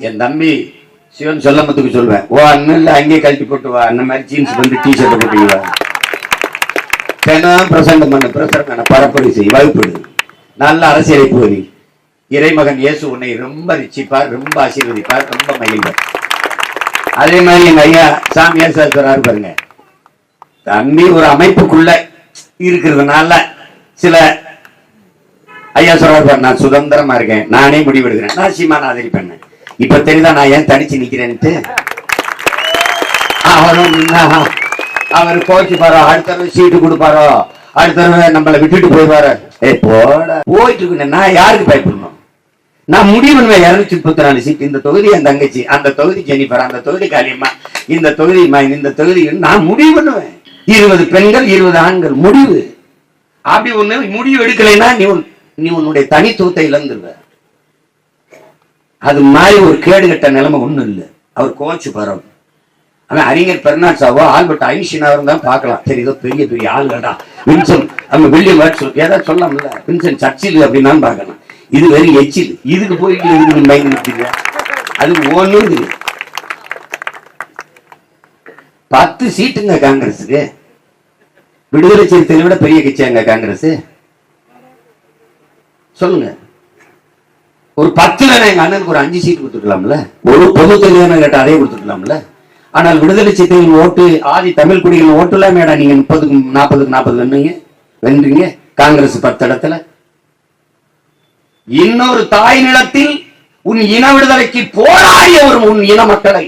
என் தம்பி சிவன் சொல்லமத்துக்கு சொல்லுவேன் ஓ அண்ணன் இல்ல அங்கேயே கழட்டி போட்டு வா அந்த மாதிரி ஜீன்ஸ் வந்து டி ஷர்ட் போட்டு வா. தினம் பிரசங்கம் பண்ண பிரசங்கம் பண்ண செய் வகுப்பிடு நல்ல அரசியலை போதி இறைமகன் இயேசு உன்னை ரொம்ப ரிச்சிப்பார் ரொம்ப ஆசீர்வதிப்பார் ரொம்ப மகிழ்வார். அதே மாதிரி எங்க ஐயா சாமி சார் சொல்றாரு பாருங்க. தம்பி ஒரு அமைப்புக்குள்ள இருக்கிறதுனால சில ஐயா சொல்றாரு பாரு, நான் சுதந்திரமா இருக்கேன் நானே முடிவெடுக்கிறேன் நான் சீமான் ஆதரிப்பேன். இப்ப தெரியுதா நான் ஏன் தனிச்சு நிக்கிறேன்ட்டு? அவரும் அவர் கோச்சு பாரோ அடுத்த சீட்டு கொடுப்பாரோ? அடுத்த நம்மளை விட்டுட்டு போயிடுவாரு. ஏ போட. போயிட்டு இருக்கேன் நான் யாருக்கு பயப்படணும்? நான் முடிவு பண்ணுவேன் இருநூத்தி முப்பத்தி நாலு சீட் இந்த தொகுதி என் தங்கச்சி அந்த தொகுதி ஜெனிஃபர் அந்த தொகுதி காலியம்மா இந்த தொகுதி இந்த தொகுதி நான் முடிவு பண்ணுவேன் இருபது பெண்கள் இருபது ஆண்கள் முடிவு. அப்படி ஒண்ணு முடிவு எடுக்கலைன்னா நீ நீ உன்னுடைய தனித்துவத்தை இழந்துருவ. அது மாதிரி ஒரு கேடுகட்ட நிலைமை ஒண்ணும் இல்லை. அவர் கோச்சு பரவும் ஆனா அறிஞர் பெர்னாட்ஸாவோ ஆல்பர்ட் ஐன்ஸ்டீனாவோ தான் பார்க்கலாம். சரி ஏதோ பெரிய பெரிய ஆளுகடா வின்சன் அவங்க வில்லியம் வேர்ட்ஸ் ஏதாவது சொல்லலாம்ல வின்சன் சர்ச்சில் அப்படின்னு பார்க்கலாம். இது வெறும் எச்சில். இதுக்கு போயிட்டு இதுக்கு பயந்து நிற்கிறீங்க அது ஒண்ணும் இல்லை. பத்து சீட்டுங்க காங்கிரஸுக்கு. விடுதலை சிறுத்தைகளை விட பெரிய கட்சியாங்க காங்கிரஸ்? சொல்லுங்க. ஒரு பத்துல எங்க அண்ணனுக்கு ஒரு அஞ்சு சீட் கொடுத்துருக்கலாம்ல? ஒரு பொது தேர்தல் கேட்ட அதே கொடுத்துருக்கலாம்ல? ஆனால் விடுதலை சித்தையின் ஓட்டு ஆதி தமிழ் குடிகள் ஓட்டுலாம் மேடா நீங்க முப்பதுக்கு நாற்பதுக்கு நாற்பது வென்றீங்க. வென்றீங்க. காங்கிரஸ் பத்து இடத்துல இன்னொரு தாய் நிலத்தில் உன் இன விடுதலைக்கு போராடிய ஒரு உன் இன மக்களை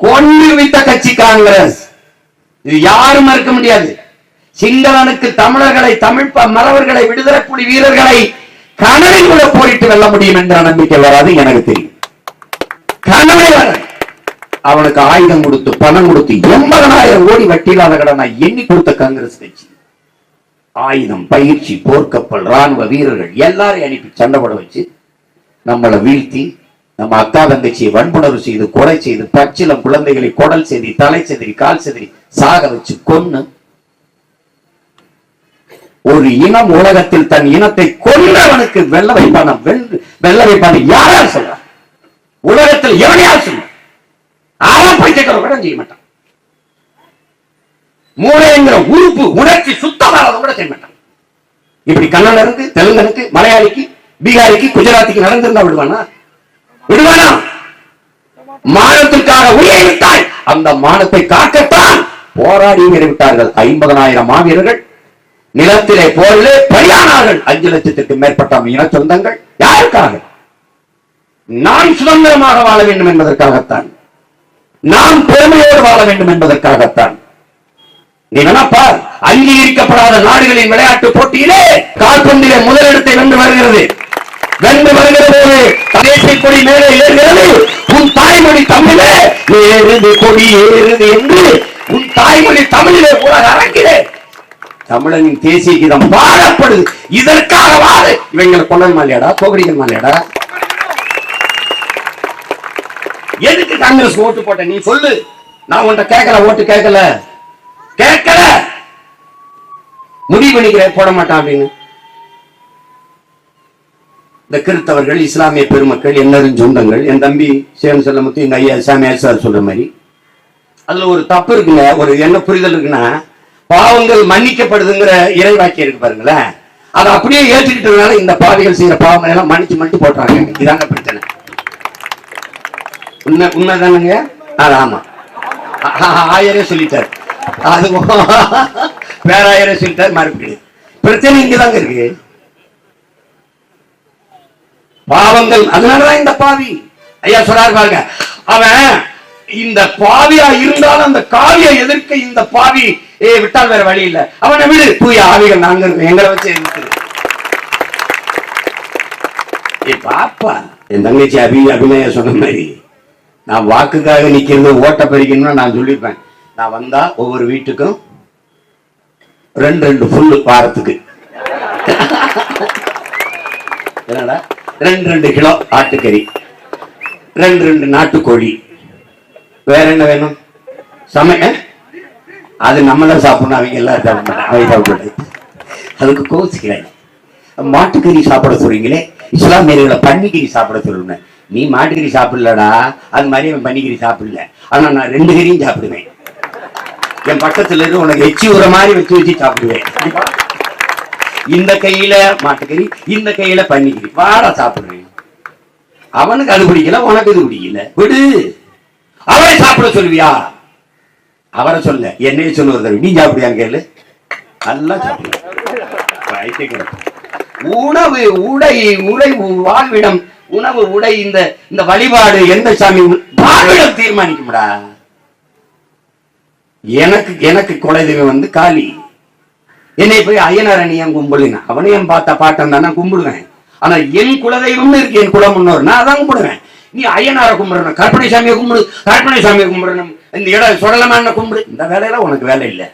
கொண்டு கட்சி காங்கிரஸ். இது யாரும் மறுக்க முடியாது. சிங்களனுக்கு தமிழர்களை தமிழ் மறவர்களை விடுதலை புலி வீரர்களை கனவில் கூட போரிட்டு வெல்ல முடியும் என்ற நம்பிக்கை வராது எனக்கு தெரியும். கனவே வர அவனுக்கு ஆயுதம் கொடுத்து பணம் கொடுத்து எண்பதனாயிரம் கோடி வட்டியில்லாத கடனை எண்ணி கொடுத்த காங்கிரஸ் கட்சி. ஆயுதம் பயிற்சி போர்க்கப்பல் ராணுவ வீரர்கள் எல்லாரையும் அனுப்பி சண்டை போட வச்சு நம்மளை வீழ்த்தி நம்ம அக்கா தங்கச்சியை வன்புணர்வு செய்து கொலை செய்து பச்சிலம் குழந்தைகளை குடல் செதி தலை செதிரி கால் செதிரி சாக வச்சு கொன்னு ஒரு இனம் உலகத்தில் தன் இனத்தை கொன்றவனுக்கு வெள்ள வைப்பான வெள்ள வைப்பான யாரால் சொல்ற? உலகத்தில் எவனையால் சொல்ல அவன் பைத்தியக்காரன் கூட செய்ய மாட்டான். மூளைங்கிற உறுப்பு உணர்ச்சி சுத்தமாக கூட செய்ய மாட்டான். இப்படி கன்னடருக்கு தெலுங்கனுக்கு மலையாளிக்கு பீகாரிக்கு குஜராத்திக்கு நடந்திருந்தா விடுவானா? விடுவானா? மானத்திற்காக உயிரை விட்டாய் அந்த மானத்தை காக்கத்தான் போராடி விட்டார்கள் ஐம்பதனாயிரம் மாவீரர்கள் நிலத்திலே போரிலே பலியானார்கள். அஞ்சு லட்சத்திற்கு மேற்பட்ட இன சொந்தங்கள். யாருக்காக? நான் சுதந்திரமாக வாழ வேண்டும் என்பதற்காகத்தான். நாம் பெருமையோடு வாழ வேண்டும் என்பதற்காகத்தான். நீ வேணா அங்கீகரிக்கப்படாத நாடுகளின் விளையாட்டு போட்டியிலே கால்பந்திலே முதலிடத்தை வென்று வருகிறது. வென்று வருகிற போது தேசிய கொடி மேலே ஏறுகிறது. உன் தாய்மொழி தமிழே ஏறுது கொடி ஏறுது என்று உன் தாய்மொழி தமிழிலே உலக அரங்கிலே தமிழனின் தேசிய கீதம் பாடப்படுது. இதற்காக வாழு இவங்களை கொள்ளல் மாலையாடா கோகடிகள் மாலையாடா எதுக்கு காங்கிரஸ் ஓட்டு போட்ட? நீ சொல்லு. நான் உன்கிட்ட கேட்கல ஓட்டு கேட்கல. கேட்கல. முடிவு பண்ணிக்கிறேன் போட மாட்டான் அப்படின்னு. இந்த கிறிஸ்தவர்கள் இஸ்லாமிய பெருமக்கள் என்னரும் சொந்தங்கள் என் தம்பி சேவன் செல்லமுத்து எங்க ஐயா சாமியார் சார் சொல்ற மாதிரி. அதுல ஒரு தப்பு இருக்குங்க ஒரு என்ன புரிதல் இருக்குன்னா பாவங்கள் மன்னிக்கப்படுதுங்கிற இறைவாக்கியம் இருக்கு பாருங்களேன். அதை அப்படியே ஏற்றுக்கிட்டதுனால இந்த பாவிகள் செய்யற பாவங்கள் எல்லாம் மன்னிச்சு மன்னிச்சு போட்டாங்க இதாங்க பிரச்சனை. உண்மை உண்மைதானுங்க? அது ஆமா. ஆயரே சொல்லிட்டார். அது பேராயரே சொல்லிட்டார் மறுபடியும். பிரச்சனை இங்கதாங்க இருக்கு. பாவங்கள் அதனாலதான் இந்த பாவி. ஐயா சொல்றாரு பாருங்க. அவன் இந்த பாவியா இருந்தாலும் அந்த காவியை எதிர்க்க இந்த பாவி ஏ விட்டால் வேற வழி இல்ல. அவனை விடு. தூய ஆவிகள் நாங்க இருக்கோம் எங்களை வச்சு ஏ பாப்பா என் தங்கச்சி அபி அபிநய சொன்ன மாதிரி நான் வாக்குக்காக நிக்கிறது ஓட்ட பறிக்கணும்னு நான் சொல்லியிருப்பேன். நான் வந்தா ஒவ்வொரு வீட்டுக்கும் ரெண்டு ரெண்டு ஃபுல்லு வாரத்துக்கு. என்னடா? ரெண்டு ரெண்டு கிலோ ஆட்டுக்கறி. ரெண்டு ரெண்டு நாட்டுக்கோழி. வேற என்ன வேணும்? சமைய அது நம்ம சாப்பிடணும் அவங்க எல்லாம் சாப்பிடணும். அவங்க சாப்பிட அதுக்கு கோசிக்கிறேன் மாட்டுக்கறி சாப்பிட சொல்றீங்களே? இஸ்லாமியர்களை பன்னிக்கறி சாப்பிட சொல்லுங்க நீ மாட்டுக்கறி சாப்பிடலடா. அது மாதிரி அவன் பன்னிக்கறி சாப்பிடல. ஆனா நான் ரெண்டு கறியும் சாப்பிடுவேன். என் பக்கத்துல இருந்து உனக்கு எச்சி உர மாதிரி வச்சு வச்சு சாப்பிடுவேன். இந்த கையில மாட்டுக்கறி இந்த கையில பன்னிக்கறி. வாடா சாப்பிடுறேன். அவனுக்கு அது பிடிக்கல உனக்கு இது பிடிக்கல. விடு. அவனை சாப்பிட சொல்லுவியா? அவரை சொல்ல என்னைய சொல்லுவது நீ சாப்பிடியா கேளு. நல்லா சாப்பிடுவேன் உணவு உடை உடை வாழ்விடம். உணவு உடை இந்த இந்த வழிபாடு எந்த சாமி? வாழ்விடம் தீர்மானிக்கும்டா. எனக்கு எனக்கு குலதெய்வம் வந்து காளி. என்னை போய் ஐயனார் அணியன் கும்பிடுங்க அவனையும் பார்த்த பாட்டம் தானே கும்பிடுவேன். ஆனா என் குலதெய்வம்னு இருக்கு என் குலம் முன்னோர் நான் அதான் கும்பிடுவேன். நீ ஐயனாரை கும்பிடணும் கற்பனை சாமியை கும்பிடு. கற்பனை சாமியை கும்பிடணும் இந்த இடம் சுடலமான கும்பிடு. இந்த வேலையெல்லாம் உனக்கு வேலை இல்லை.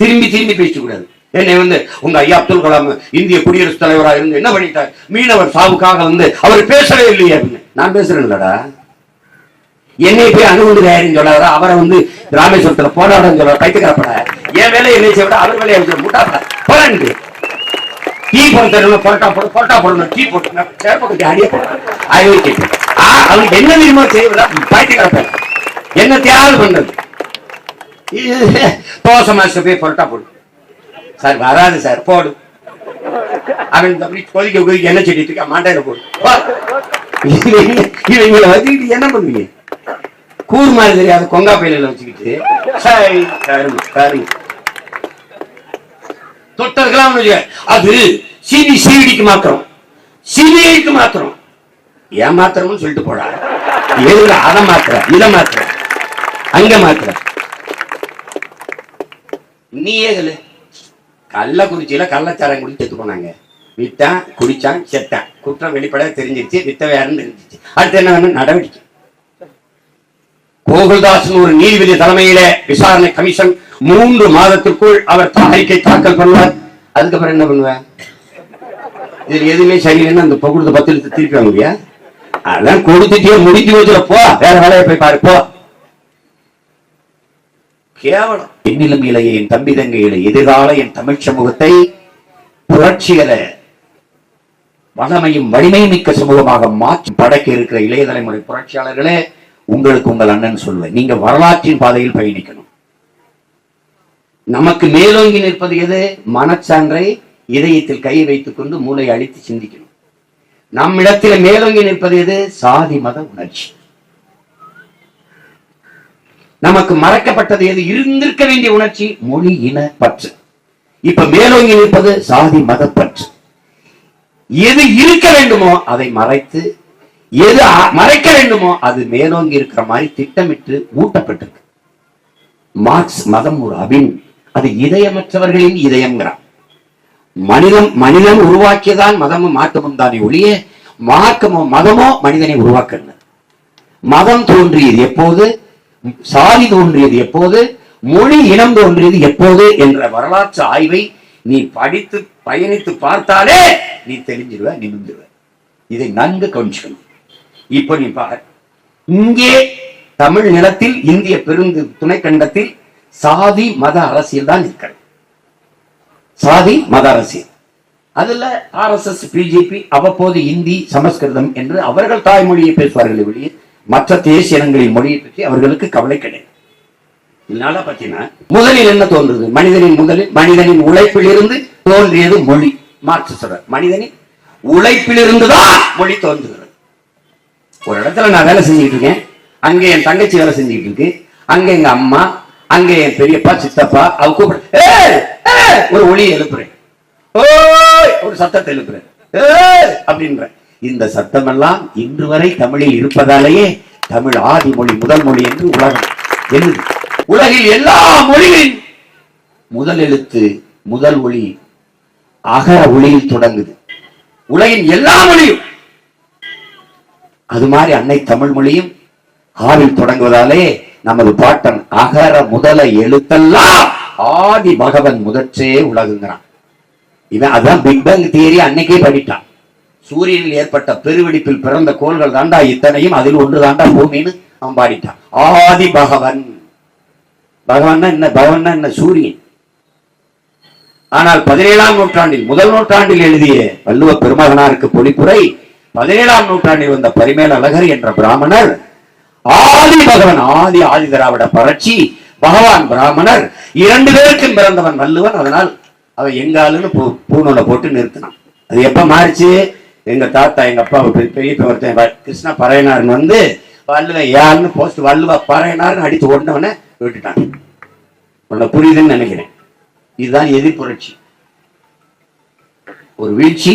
திரும்பி திரும்பி பேசக்கூடாது என்னை வந்து உங்க ஐயா அப்துல் கலாம் இந்திய குடியரசுத் தலைவராக இருந்து என்ன பண்ணிட்டார்? மீனவர் சாவுக்காக வந்து அவர் பேசவே இல்லையே அப்படின்னு. நான் இல்லடா என்னை போய் அணுகுண்டுகாரின்னு சொல்லாத அவரை வந்து ராமேஸ்வரத்துல போராடன்னு சொல்ற கைத்துக்கிறப்பட என் வேலையை என்னை செய்ய விட அவர் வேலையை முட்டாப்பட போறான்னு டீ போட்டு பொரட்டா பொரோட்டா போடு பொரட்டா போடணும் டீ போட்டு சேர்ப்ப அடிய போடுறேன் அவனுக்கு என்ன தெரியுமா செய்வதா பைத்துக்கிறப்ப என்ன தியாகம் பண்றது? தோசை மாஸ்டர் போய் பொருட்டா போடு. சார் வராது சார் போடு. அவன் அப்படி கொதிக்க கொதிக்க என்ன செடிட்டு தூக்கி மாண்டையில போடு. இவங்களை வச்சுக்கிட்டு என்ன பண்ணுவீங்க? கூர் மாதிரி தெரியாத கொங்கா பயில வச்சுக்கிட்டு. சரி கரும கரும தொட்டதுக்கெல்லாம் அது சிபி சிவிடிக்கு மாத்திரம். சிபிஐக்கு மாத்திரம். ஏன் மாத்திரம்னு சொல்லிட்டு போடா. எதுல அதை மாத்திர இதை மாத்திர அங்க மாத்திர நீயே சொல்லு. கள்ளக்குறிச்சியில கள்ளச்சாரம் குடி செத்து போனாங்க. வித்தான் குடிச்சான் செத்தான். குற்றம் வெளிப்பட தெரிஞ்சிருச்சு வித்த வேறன்னு தெரிஞ்சிச்சு அடுத்து என்ன வேணும் நடவடிக்கை. கோகுல்தாஸ் ஒரு நீதிபதி தலைமையில விசாரணை கமிஷன் மூன்று மாதத்திற்குள் அவர் அறிக்கை தாக்கல் பண்ணுவார். அதுக்கப்புறம் என்ன பண்ணுவேன் இதுல எதுவுமே சரியில்லைன்னு அந்த கொடுத்த பத்து லட்சம் திருப்பி வாங்க முடியா அதான் கொடுத்துட்டே முடிஞ்சு வச்சுல போ. வேற வேலையை போய் பாரு போ. கேவலம். என்னிலும் இளைய என் தம்பி தங்கையில எதிர்கால என் தமிழ் சமூகத்தை புரட்சிகர வளமையும் வலிமை மிக்க சமூகமாக மாற்றி படைக்க இருக்கிற இளைய தலைமுறை புரட்சியாளர்களே உங்களுக்கு உங்கள் அண்ணன் சொல்லுவேன் நீங்க வரலாற்றின் பாதையில் பயணிக்கணும். நமக்கு மேலோங்கி நிற்பது எது? மனச்சான்றை இதயத்தில் கை வைத்துக் கொண்டு மூளை அழித்து சிந்திக்கணும். நம்மிடத்தில் மேலோங்கி நிற்பது எது? சாதி மத உணர்ச்சி. நமக்கு மறைக்கப்பட்டது எது? இருந்திருக்க வேண்டிய உணர்ச்சி மொழி இன பற்று. இப்ப மேலோங்கி நிற்பது சாதி மத பற்று. எது இருக்க வேண்டுமோ அதை மறைத்து எது மறைக்க வேண்டுமோ அது மேலோங்கி இருக்கிற மாதிரி திட்டமிட்டு ஊட்டப்பட்டிருக்கு. மார்க்ஸ் மதம் ஒரு அபின். அது இதயமற்றவர்களின் இதயம்ங்கிறான். மனிதம் மனிதன் உருவாக்கியதான் மதமும் மாற்றமும் தானே ஒழிய மார்க்கமோ மதமோ மனிதனை உருவாக்கல மதம் தோன்றியது எப்போது? சாதி தோன்றியது எப்போது? மொழி இனம் தோன்றியது எப்போது? என்ற வரலாற்று ஆய்வை நீ படித்து பயணித்து பார்த்தாலே நீ தெரிஞ்சிருவ நிமிந்துருவ இதை நன்கு கவனிச்சுக்கணும். இப்ப நீ பார். இங்கே தமிழ் நிலத்தில் இந்திய பெருந்து துணைக்கண்டத்தில் சாதி மத அரசியல் தான் இருக்கிறது. சாதி மத அரசியல். அதுல ஆர்எஸ்எஸ் பிஜேபி அவ்வப்போது இந்தி சமஸ்கிருதம் என்று அவர்கள் தாய்மொழியை பேசுவார்கள் வெளியே மற்ற தேசிய இனங்களின் மொழியை பற்றி அவர்களுக்கு கவலை கிடையாது. இதனால பாத்தீங்கன்னா முதலில் என்ன தோன்றுது? மனிதனின் முதலில் மனிதனின் உழைப்பிலிருந்து தோன்றியது மொழி. மார்க்ஸ் சொல்ற மனிதனின் உழைப்பிலிருந்து தான் மொழி தோன்றுகிறது. ஒரு இடத்துல நான் வேலை செஞ்சுட்டு இருக்கேன் அங்கே என் தங்கச்சி வேலை செஞ்சுட்டு இருக்கு அங்க எங்க அம்மா அங்கே என் பெரியப்பா சித்தப்பா அவ கூப்பிடு ஒரு ஒளி எழுப்புறேன். ஒரு சத்தத்தை எழுப்புறேன். அப்படின்ற இந்த சத்தமெல்லாம் இன்று வரை தமிழில் இருப்பதாலேயே தமிழ் ஆதி மொழி முதல் மொழி என்று உலகம் எழுது உலகில் எல்லா மொழிகளின் முதல் எழுத்து முதல் ஒளி அகர ஒளியில் தொடங்குது. உலகின் எல்லா மொழியும் அது மாதிரி அன்னை தமிழ் மொழியும் ஆவில் தொடங்குவதாலே நமது பாட்டன் அகர முதல எழுத்தெல்லாம் ஆதி பகவன் முதற்றே உலகுங்கிறான். இவன் அதான் பிக் பேங் தியரி அன்னைக்கே படிட்டான் சூரியனில் ஏற்பட்ட பெருவெடிப்பில் பிறந்த கோள்கள் தாண்டா இத்தனையும் அதில் ஒன்று தாண்டா பூமின்னு அவன் பாடிட்டான். ஆதி பகவன். பகவான் என்ன? பகவான் என்ன? சூரியன். ஆனால் பதினேழாம் நூற்றாண்டில் முதல் நூற்றாண்டில் எழுதிய வள்ளுவ பெருமகனாருக்கு பொழிப்புரை பதினேழாம் நூற்றாண்டில் வந்த பரிமேல் அழகர் என்ற பிராமணர் ஆதி பகவன் ஆதி ஆதி திராவிட பரட்சி பகவான் பிராமணர் இரண்டு பேருக்கும் பிறந்தவன் வள்ளுவன். அதனால் அவன் எங்காலுன்னு பூ பூநூலை போட்டு நிறுத்தினான். அது எப்ப மாறிச்சு? எங்க தாத்தா எங்க அப்பா பெரிய பெரிய ஒருத்தன் கிருஷ்ணா பறையனார்னு வந்து வல்லுவ யாருன்னு போஸ்ட் வள்ளுவ பறையனார்னு அடித்து ஓடினவன விட்டுட்டான். உன்னை புரியுதுன்னு நினைக்கிறேன். இதுதான் எதிர் புரட்சி. ஒரு வீழ்ச்சி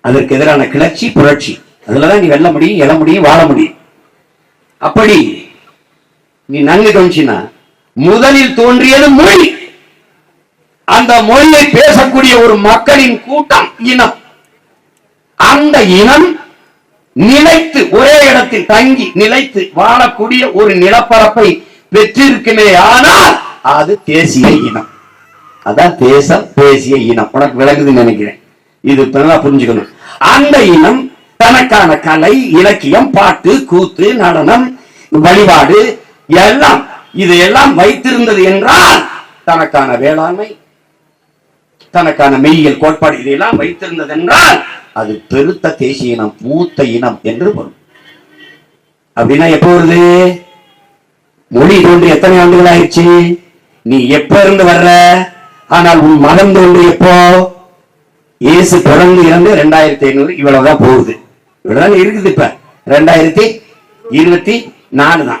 அதற்கு எதிரான கிளர்ச்சி புரட்சி. அதுலதான் நீ வெல்ல முடியும் எழ முடியும் வாழ முடியும். அப்படி நீ நன்கு கவனிச்சினா முதலில் தோன்றியது மொழி. அந்த மொழியை பேசக்கூடிய ஒரு மக்களின் கூட்டம் இனம். அந்த இனம் நிலைத்து ஒரே இடத்தில் தங்கி நிலைத்து வாழக்கூடிய ஒரு நிலப்பரப்பை பெற்றிருக்குமே ஆனால் அது தேசிய இனம். அதான் தேசம் தேசிய இனம். உனக்கு விளங்குதுன்னு நினைக்கிறேன். இது புரிஞ்சுக்கணும். அந்த இனம் தனக்கான கலை இலக்கியம் பாட்டு கூத்து நடனம் வழிபாடு எல்லாம் இது எல்லாம் வைத்திருந்தது என்றால் தனக்கான வேளாண்மை தனக்கான மெய்யியல் கோட்பாடு இதையெல்லாம் வைத்திருந்தது என்றால் அது பெருத்த தேசிய இனம் மூத்த இனம் என்று பொருள். அப்படின்னா எப்போ வருது? மொழி தோன்றி எத்தனை ஆண்டுகள் ஆயிடுச்சு? நீ எப்ப இருந்து வர்ற? ஆனால் உன் மதம் தோன்றி எப்போ? இயேசு பிறந்து இறந்து ரெண்டாயிரத்தி ஐநூறு இவ்வளவுதான் போகுது. இவ்வளவுதான் இருக்குது இப்ப. ரெண்டாயிரத்தி இருபத்தி நாலு தான்.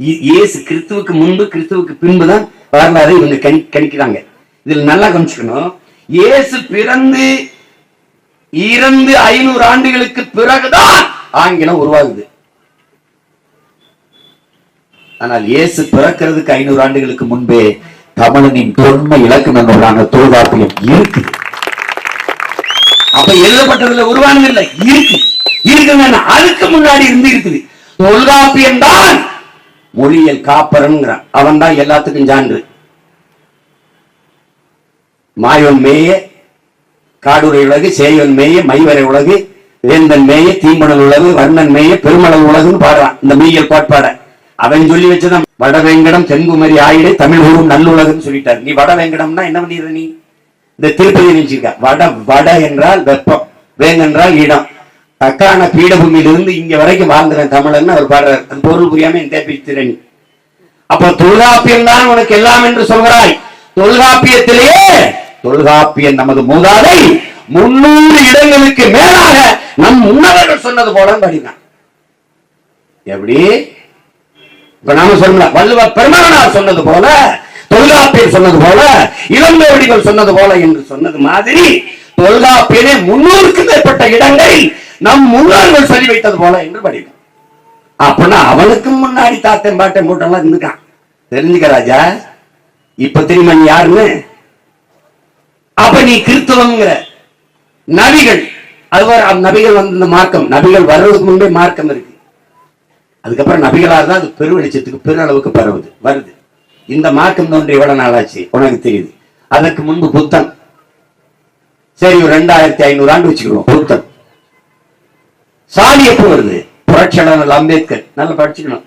இ- இயேசு கிறிஸ்துவுக்கு முன்பு கிறிஸ்துவுக்கு பின்பு தான் வரலாறு இவங்க கணி கணிக்கிறாங்க. இதுல நல்லா கவனிச்சுக்கணும். இயேசு பிறந்து இறந்து ஐநூறு ஆண்டுகளுக்கு பிறகுதான் ஆங்கிலம் உருவாகுது. ஆனால் இயேசு பிறக்கிறதுக்கு ஐநூறு ஆண்டுகளுக்கு முன்பே தமிழனின் தொன்மை இலக்கண நூலான தொல்காப்பியம் இருக்கு. அப்ப எழுதப்பட்டதுல உருவானது இல்லை இருக்கு. இருக்கு அதுக்கு முன்னாடி இருந்து இருக்குது. தொல்காப்பியம் தான் மொழியல் காப்பரன்கிறான். அவன் தான் எல்லாத்துக்கும் சான்று மாயோன் மேய காடுரை உலகு சேயோன் மேய மைவரை உலகு வேந்தன் மேய தீம்பனல் உலகு வர்ணன் மேய பெருமளவு உலகுன்னு பாடுறான். இந்த மெய்யல் கோட்பாட அவன் சொல்லி வச்சுதான் வடவேங்கடம் தென்குமரி ஆயிடு தமிழ் ஊரும் நல்லுலகுன்னு சொல்லிட்டார். நீ வடவேங்கடம்னா என்ன பண்ணிடுற நீ? இந்த திருப்பதி நினைச்சிருக்க. வட வட என்றால் வெப்பம் வேங்க என்றால் இடம். தக்கான பீடபூமியிலிருந்து இங்க வரைக்கும் வாழ்ந்துறேன் தமிழன் அவர் பாடுறார். அது பொருள் புரியாம என் தேப்பி திறனி அப்ப தொல்காப்பியம் தான் உனக்கு எல்லாம் என்று சொல்கிறாய். தொல்காப்பியத்திலேயே தொல்காப்பியன் நமது மூதாதை முன்னூறு இடங்களுக்கு மேலாக நம் முன்னவர்கள் சொன்னது போல படினான். எப்படி? இப்ப நாம சொன்ன வள்ளுவ பெருமகனார் சொன்னது போல தொல்காப்பியர் சொன்னது போல இளம்பெவடிகள் சொன்னது போல என்று சொன்னது மாதிரி தொல்காப்பியனே முன்னூறுக்கு மேற்பட்ட இடங்களை நம் முன்னோர்கள் சொல்லி வைத்தது போல என்று படிக்கும் அப்படின்னா அவனுக்கு முன்னாடி தாத்தன் பாட்டன் போட்டெல்லாம் இருந்துக்கான் தெரிஞ்சுக்க ராஜா இப்ப தெரியுமா நீ யாருன்னு? அப்ப நீ கிறிஸ்தவங்கிற நபிகள் அதுவரை நபிகள் வந்து இந்த மார்க்கம். நபிகள் வர்றதுக்கு முன்பே மார்க்கம் இருக்கு. அதுக்கப்புறம் நபிகளாக தான் அது பெருவெளிச்சத்துக்கு பெருளவுக்கு பரவுது வருது. இந்த மார்க்கம் தோன்றி எவ்வளவு நாளாச்சு? உனக்கு தெரியுது. அதற்கு முன்பு புத்தன். சரி ஒரு ரெண்டாயிரத்தி ஐநூறு ஆண்டு வச்சுக்கிறோம் புத்தன். சாதி எப்போ வருது. புரட்சியாளர் அம்பேத்கர். நல்லா படிச்சுக்கணும்.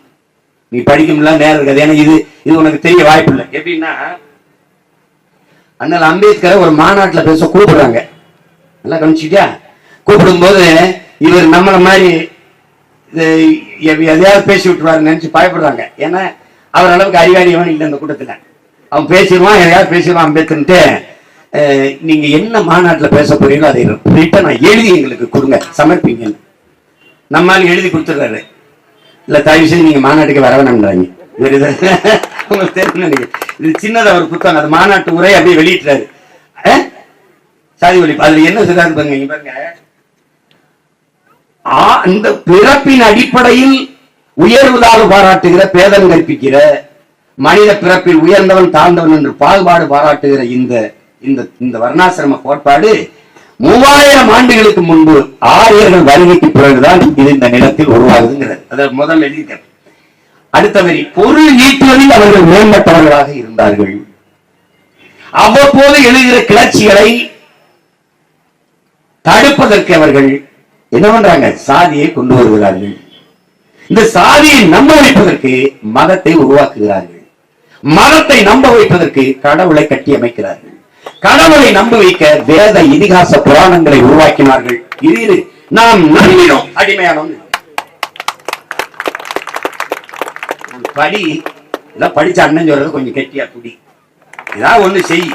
நீ படிக்கும்ல நேரம் இருக்காது ஏன்னா இது இது உனக்கு தெரிய வாய்ப்பு இல்லை எப்படின்னா அண்ணல் அம்பேத்கரை ஒரு மாநாட்டில் பேச கூப்பிடுறாங்க. நல்லா கவனிச்சுட்டியா கூப்பிடும்போது இவர் நம்மளை மாதிரி எதையாவது பேசி விட்டுருவாரு நினச்சி பயப்படுறாங்க. ஏன்னா அவர் அளவுக்கு அறிவாளியவன் இல்லை அந்த கூட்டத்தில். அவன் பேசிடுவான் எதையாவது பேசிடுவான் அம்பேத்கர்ன்ட்டு. நீங்கள் என்ன மாநாட்டில் பேச போறீங்களோ அதை ரிட்டர்ன் எழுதி எங்களுக்கு கொடுங்க சமர்ப்பிங்க. நம்மால் எழுதி கொடுத்துட்றாரு. இல்லை தயவு செய்து நீங்கள் மாநாட்டுக்கு வர வேணாம்ன்றாங்க. இவர் இது உங்களுக்கு தெரியும் நினைக்கிறேன். இது சின்னதை ஒரு புத்தகம் அது மாநாட்டு உரை அப்படியே வெளியிட்டாரு சாதி ஒழிப்பு அதுல என்ன சொல்றாரு பாருங்க பாருங்க. இந்த பிறப்பின் அடிப்படையில் உயர்வுதாக பாராட்டுகிற பேதம் கற்பிக்கிற மனித பிறப்பில் உயர்ந்தவன் தாழ்ந்தவன் என்று பாகுபாடு பாராட்டுகிற இந்த இந்த இந்த வர்ணாசிரம கோட்பாடு மூவாயிரம் ஆண்டுகளுக்கு முன்பு ஆரியர்கள் வருகைக்கு பிறகுதான் இது இந்த நிலத்தில் உருவாகுதுங்கிறது. அதை முதல் எழுதிக்க அடுத்த வரி பொருள் ஈட்டுவதில் அவர்கள் மேம்பட்டவர்களாக இருந்தார்கள் அவ்வப்போது எழுகிற கிளர்ச்சிகளை தடுப்பதற்கு அவர்கள் என்ன பண்றாங்க? சாதியை கொண்டு வருகிறார்கள். இந்த சாதியை நம்ப வைப்பதற்கு மதத்தை உருவாக்குகிறார்கள். மதத்தை நம்ப வைப்பதற்கு கடவுளை கட்டி அமைக்கிறார்கள். கடவுளை நம்ப வைக்க வேத இதிகாச புராணங்களை உருவாக்கினார்கள். இது இது நாம் நம்பினோம். அடிமையானோம். படி இதான் படிச்ச அண்ணன் சொல்றது கொஞ்சம் கெட்டியா துடி ஏதாவது ஒண்ணு செய்.